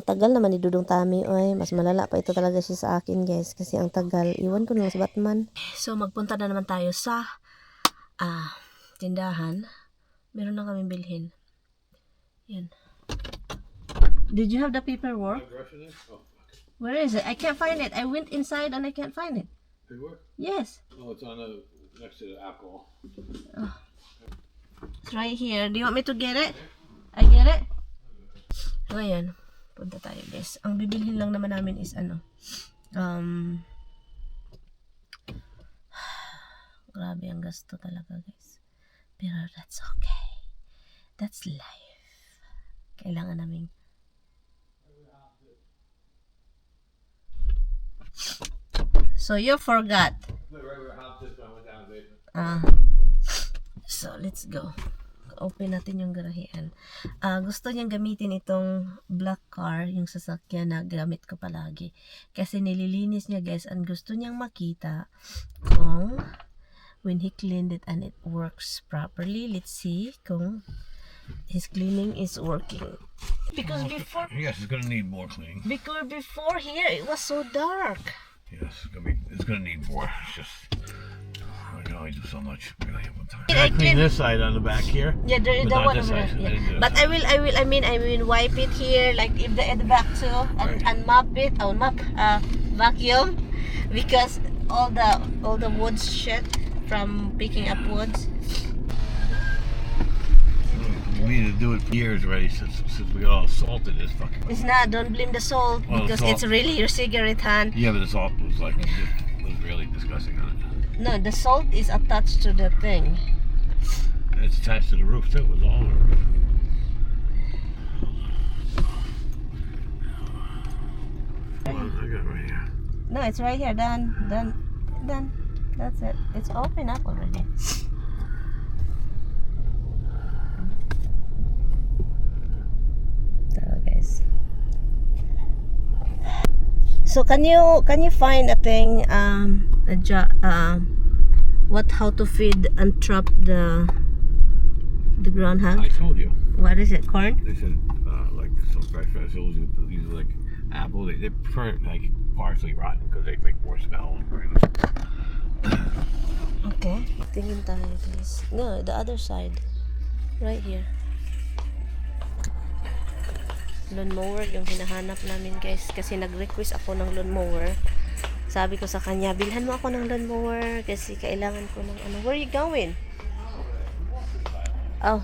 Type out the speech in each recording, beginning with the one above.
Ang tagal naman ni Dudong Tami, oy. Mas malala pa ito talaga siya sa akin, guys. Kasi ang tagal. Iwan ko na lang sa Batman. So, magpunta na naman tayo sa ah, tindahan. Meron na kami bilhin. Yan. Did you have the paperwork? Where is it? I can't find it. I went inside and I can't find it. Paperwork? Yes. Oh, it's on the next to the alcohol. It's right here. Do you want me to get it? I get it? So, ayan. Punta tayo, guys. Ang bibilhin lang naman namin is ano. Um, grabe ang gasto talaga, guys. Pero that's okay. That's life. Kailangan namin So you forgot. Ah. So, let's go. Open natin yung garahean. Ah, gusto niyang gamitin itong black car, yung sasakyan na gamit ko palagi. Kasi nililinis niya, guys, and gusto niyang makita kung when he cleaned it and it works properly. Let's see kung his cleaning is working. Because before, Yes, it's gonna need more cleaning. because before here, it was so dark. Yes, it's gonna be. It's gonna need more. It's just. I can only do so much really at one time. I I clean clean- this side on the back here. Yeah, there, But the not one this over side. there. I didn't do Yeah. this But I will, I will, I mean, I will wipe it here, like if the at the back too, and, Right. and mop it, or mop, uh, vacuum, because all the all the wood shit from picking up woods. We need to do it for years already since since we got all salted this fucking. It's not. Don't blame the salt Well, because salt- it's really your cigarette hand. Yeah, but the salt was like just, was really disgusting on it. No, the salt is attached to the thing. It's attached to the roof too. It was all the roof. Come I got it right here. No, it's right here. Done, done, done. That's it. It's open up already. So guys. So can you can you find a thing um um what how to feed and trap the the I told you. What is it? Corn? They said uh, like some fresh vegetables. These are like apple. They, they prefer like partially rotten because they make more smell. Okay. Tingin tayo guys. No, the other side. Right here. Lawnmower yung hinahanap namin guys. Kasi nag-request ako ng lawnmower. Sabi ko sa kanya, bilhan mo ako ng lawnmower kasi kailangan ko ng ano. Where are you going? Oh.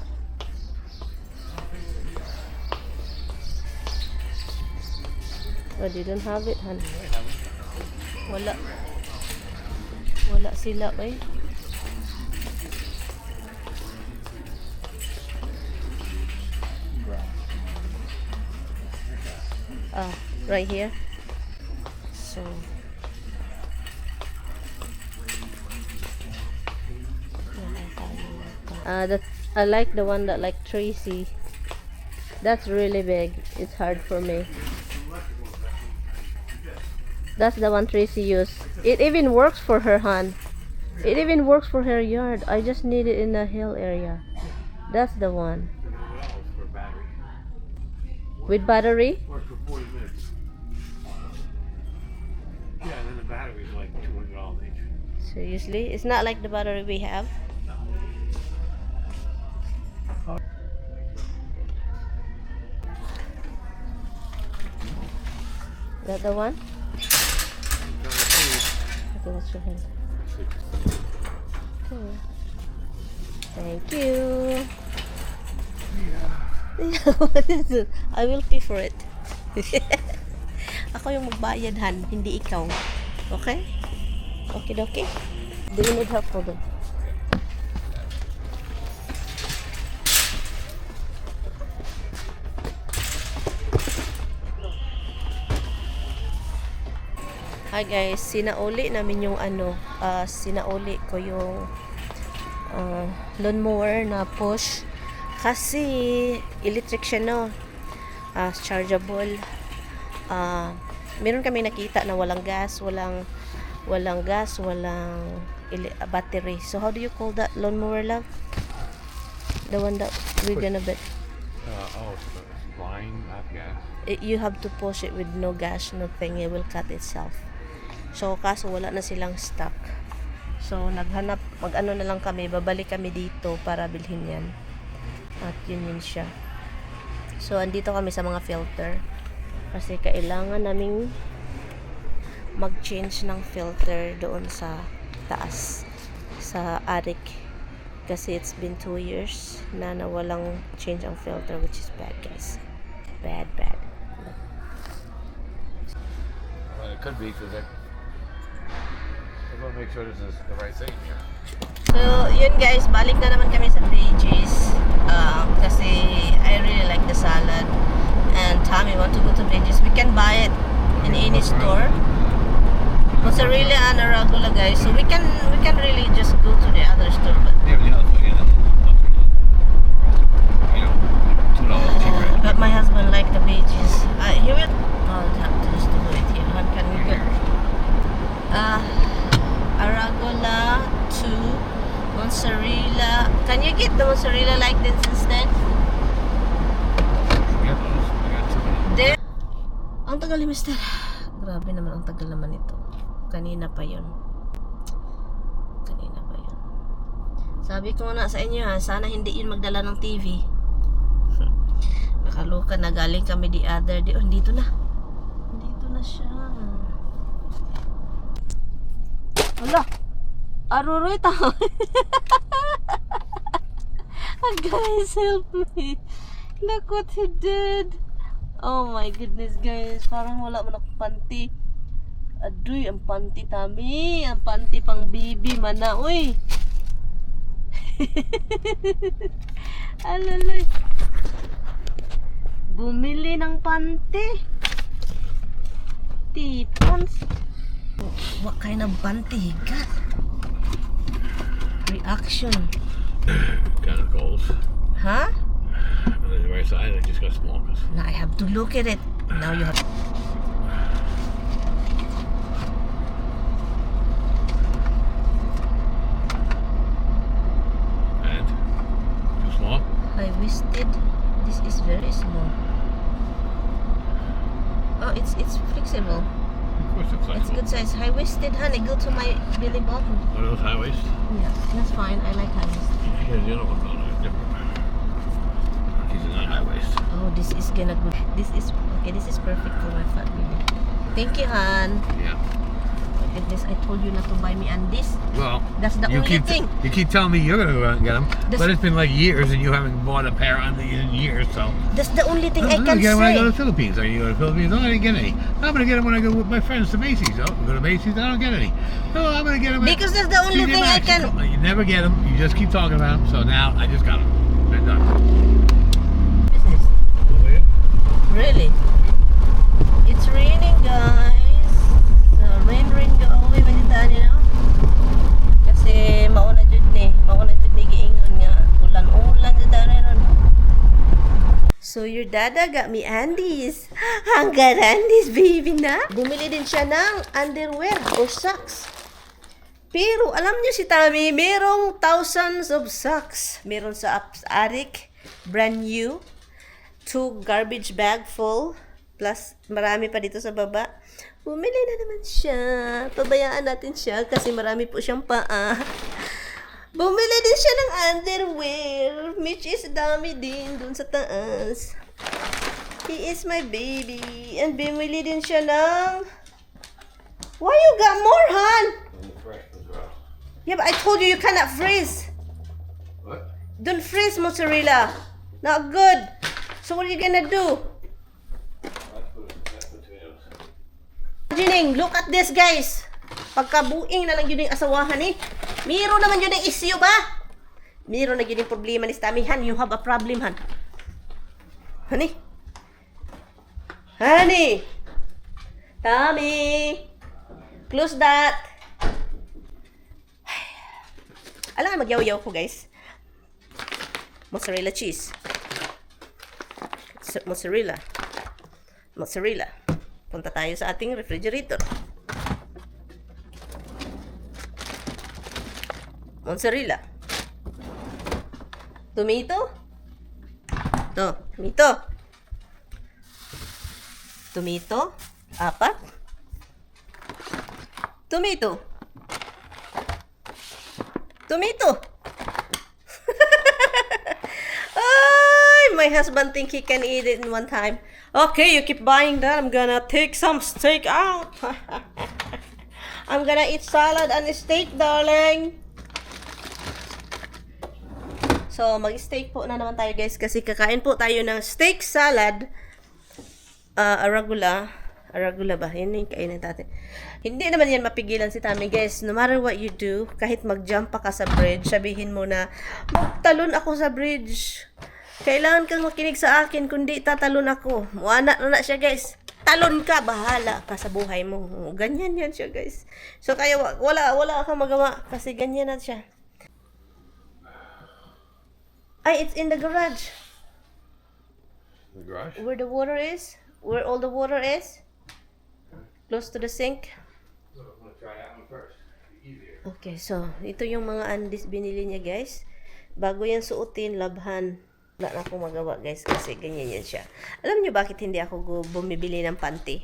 Oh, they don't have it, han. Wala. Wala sila, eh. Ah, right here. So. Uh, that I like the one that like Tracy. That's really big. It's hard for me. That's the one Tracy used. It even works for her hand. It even works for her yard. I just need it in the hill area. That's the one. With battery? Works for 40 minutes. Yeah, and then the battery like $200 each. Seriously? It's not like the battery we have. That the one? Okay, let's show him. Okay. Thank you. what is it? I will pay for it. Ako yung magbayad, Han. Hindi ikaw. Okay? Okay, okay. Do you need help for them? Hi guys, sinauli namin yung ano, ah, sinauli ko yung ah, lawnmower na push kasi electric siya no. Ah, chargeable. Ah, meron kami nakita na walang gas, walang walang gas, walang battery. So how do you call that lawnmower love? The one that we're gonna bet. Uh, oh, it's line, not gas. it- you have to push it with no gas, no thing. It will cut itself. So, kaso wala na silang stock. So, naghanap, mag-ano na lang kami, babalik kami dito para bilhin yan. At yun yun siya. So, andito kami sa mga filter. Kasi kailangan naming mag-change ng filter doon sa taas. Sa attic. Kasi it's been two years na nawalang change ang filter which is bad guys. Bad, bad. Well, it could be because I, I want to make sure this is the right thing here. So, yun guys, balik na naman kami sa Veggies. Um, kasi I really like the salad. And Tommy want to go to Veggies. We can buy it in any store. Mozzarella and arugula guys. So we can we can really just go to the other store. But, Yeah, yeah, so yeah, that's, you know, two dollars cheaper. but my husband like the Veggies. Uh, he will. I'll have to just do it here. Can we get uh, arugula to mozzarella? Can you get the mozzarella like this instead? Them. There. Ang tagal ni Mister. Grabe naman ang tagal naman ito. Kanina pa yun. Kanina pa yun. Sabi ko na sa inyo ha, sana hindi yun magdala ng TV. Nakaluka na galing kami the other day. Oh, dito na. Dito na siya. Wala. Aruroy tao. Guys, help me. Look what he did. Oh my goodness guys, parang wala man akong panty. Aduy, ang panty tami. Ang panty pang bibi man na, uy. Alalay. Bumili ng panty. Tipons. Kind of panty he got? Reaction. Kind of goals. Huh? On the right side, I just got small. Now I have to look at it. Now you have And too small. high-waisted. This is very small. Oh, it's it's flexible. Of course, it's It's flexible. good High-waisted, honey. Go to my belly button. Of those high waist. Yeah, that's fine. I like high-waisted. Yeah, the other on there. Different. These are not high waist. Oh, this is gonna good. This is okay. This is perfect for my fat belly. Thank you, Han. Yeah. At this. I told you not to buy me and this. Well, That's the you only keep thing. you keep telling me you're gonna go out and get them, This- but it's been like years and you haven't bought a pair on the in years. So That's the only thing I I'm can gonna when I go to the Philippines. Are you going to the Philippines? No, I didn't get any. I'm gonna get them when I go with my friends to Macy's. Oh, go to Macy's. I don't get any. No, I'm gonna get them. Because that's the only thing I can. You never get them. You just keep talking about them. So now I just got them. Dada got me Andes. Hanggang Andes, baby na. Bumili din siya ng underwear or socks. Pero alam niyo si Tami, merong thousands of socks. Meron sa Ups Attic, brand new two garbage bag full plus marami pa dito sa baba. Bumili na naman siya. Pabayaan natin siya kasi marami po siyang paa. Bumili din siya ng underwear, which is dami din dun sa taas. He is my baby. And bumili din siya ng... Why you got more, Han? Yeah, but I told you you cannot freeze. What? Don't freeze mozzarella. Not good. So what are you gonna do? Jining, look at this guys. Pagkabuing na lang yun yung asawahan eh. Miro naman yun yung issue ba? Miro na yun yung problema ni Stami. Han, you have a problem, Han. Honey? Honey? Tommy? Close that. Alam nga magyaw-yaw ko, guys. Mozzarella cheese. Mozzarella. Mozzarella. Punta tayo sa ating refrigerator. Mozzarella. Tomato. To, tomato. Tomato. Apat. Tomato. Tomato. Ay, my husband think he can eat it in one time. Okay, you keep buying that. I'm gonna take some steak out. I'm gonna eat salad and steak, darling. So, mag-steak po na naman tayo guys kasi kakain po tayo ng steak salad. Ah, arugula. Arugula ba? Yun yung kainin natin. Hindi naman yan mapigilan si Tami guys. No matter what you do, kahit mag-jump pa ka sa bridge, sabihin mo na, magtalon ako sa bridge. Kailangan kang makinig sa akin, kundi tatalon ako. Muana na na siya guys. Talon ka, bahala ka sa buhay mo. Ganyan yan siya guys. So kaya wa- wala, wala kang magawa kasi ganyan na siya. Ay, it's in the garage. The garage? Where the water is? Where all the water is? Close to the sink? I'm gonna try that one first. Easier. Okay, so ito yung mga andis binili niya guys. Bago yan suotin, labhan. Wala na akong magawa guys kasi ganyan yan siya. Alam niyo bakit hindi ako bumibili ng panty?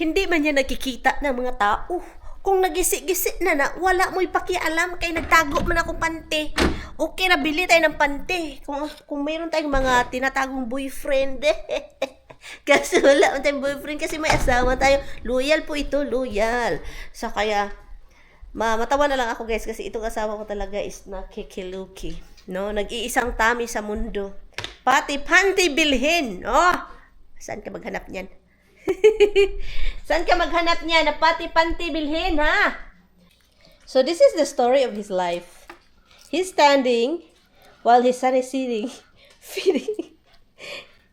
Hindi man yan nakikita ng mga tao. Kung nagisi-gisi na na, wala mo'y pakialam kay nagtago man akong panty. Okay na bili tayo ng panty. Kung, kung mayroon tayong mga tinatagong boyfriend. kasi wala man tayong boyfriend kasi may asawa tayo. Loyal po ito, loyal. So kaya, Ma, matawa na lang ako guys kasi itong asawa ko talaga is nakikiluki. No? Nag-iisang tami sa mundo. Pati panty bilhin. Oh, saan ka maghanap niyan? saan ka maghanap niyan na pati panty bilhin, ha? So this is the story of his life. He's standing while his son is sitting, feeding.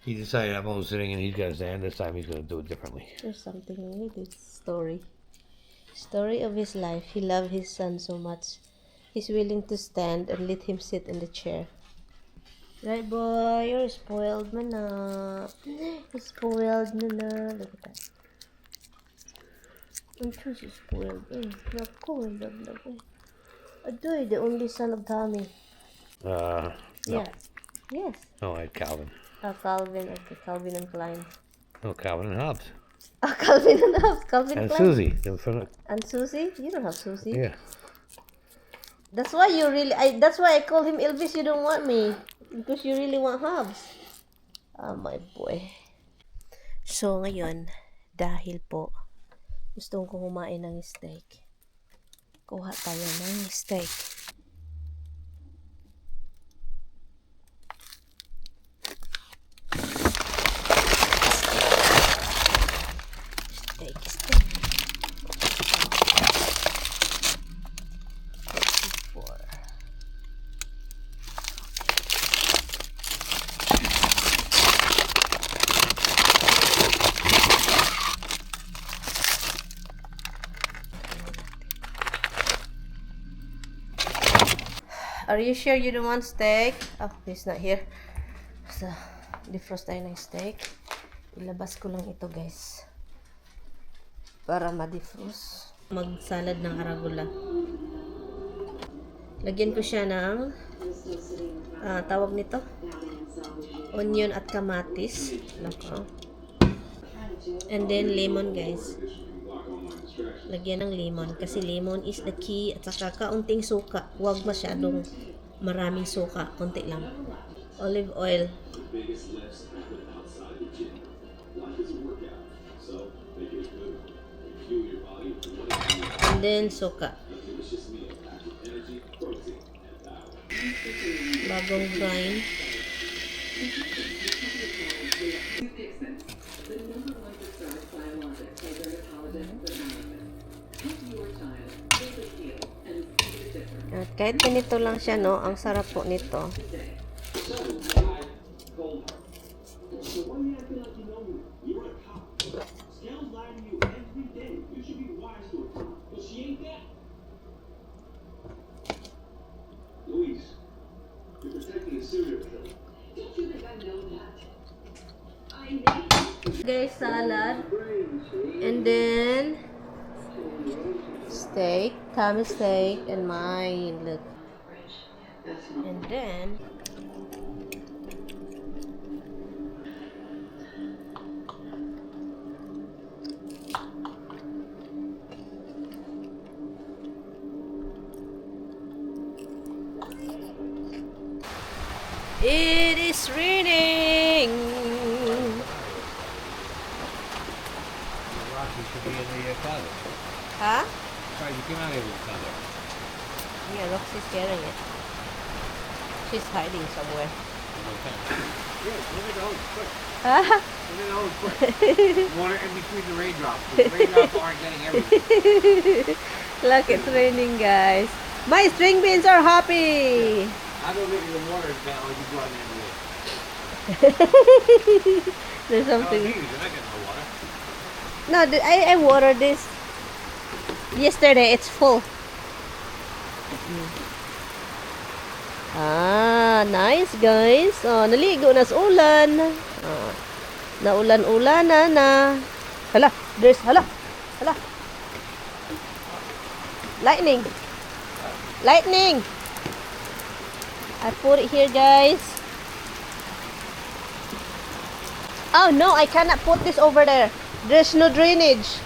He decided I'm sitting and he's got to stand. This time he's gonna do it differently. There's something with this story. Story of his life. He loved his son so much. He's willing to stand and let him sit in the chair. Right, boy? You're spoiled, mana. You're spoiled, mana. Look at that. I'm she's spoiled. Eh, naku, love, love, eh. Adoy, the only son of Tommy. Uh, no. Yeah. Yes. Oh, I had Calvin. Uh, Calvin, okay, Calvin and Klein. No, Calvin and Hobbes. Ah, Calvin and Hobbes. Calvin And Klein. Susie. in front of- And Susie? You don't have Susie. Yeah. That's why you really I that's why I call him Elvis you don't want me because you really want Hobbs. Oh my boy. So ngayon, dahil po gusto ko kumain ng steak. Kuha tayo ng. Steak, Are you sure you don't want steak? Oh, he's not here. So, defrost tayo ng steak. Ilabas ko lang ito, guys. Para ma-defrost. Mag-salad ng arugula. Lagyan ko siya ng ah, tawag nito onion at kamatis Nako. and then lemon guys lagyan ng lemon kasi lemon is the key at saka kaunting suka. Huwag masyadong maraming suka konti lang. Olive oil. And then suka. Bagong grind At kahit ganito lang siya, no, ang sarap po nito. Guys, salad. And then, steak, tummy steak, and mine. Look. And then. It is raining. Huh? Yeah, look, she's carrying it. She's hiding somewhere. Yeah. Ah. Water in between the raindrops. The raindrops aren't getting everything. look, it's raining, guys. My string beans are happy. I don't think the water is down like you go out there There's something. Not no water. No, I, I watered this yesterday. It's full. Ah, nice guys. Oh, naligo na sa ulan. Oh, naulan-ulanan na. Hala, there's, hala, hala. Lightning. Lightning. I put it here, guys. Oh no, I cannot put this over there. There's no drainage.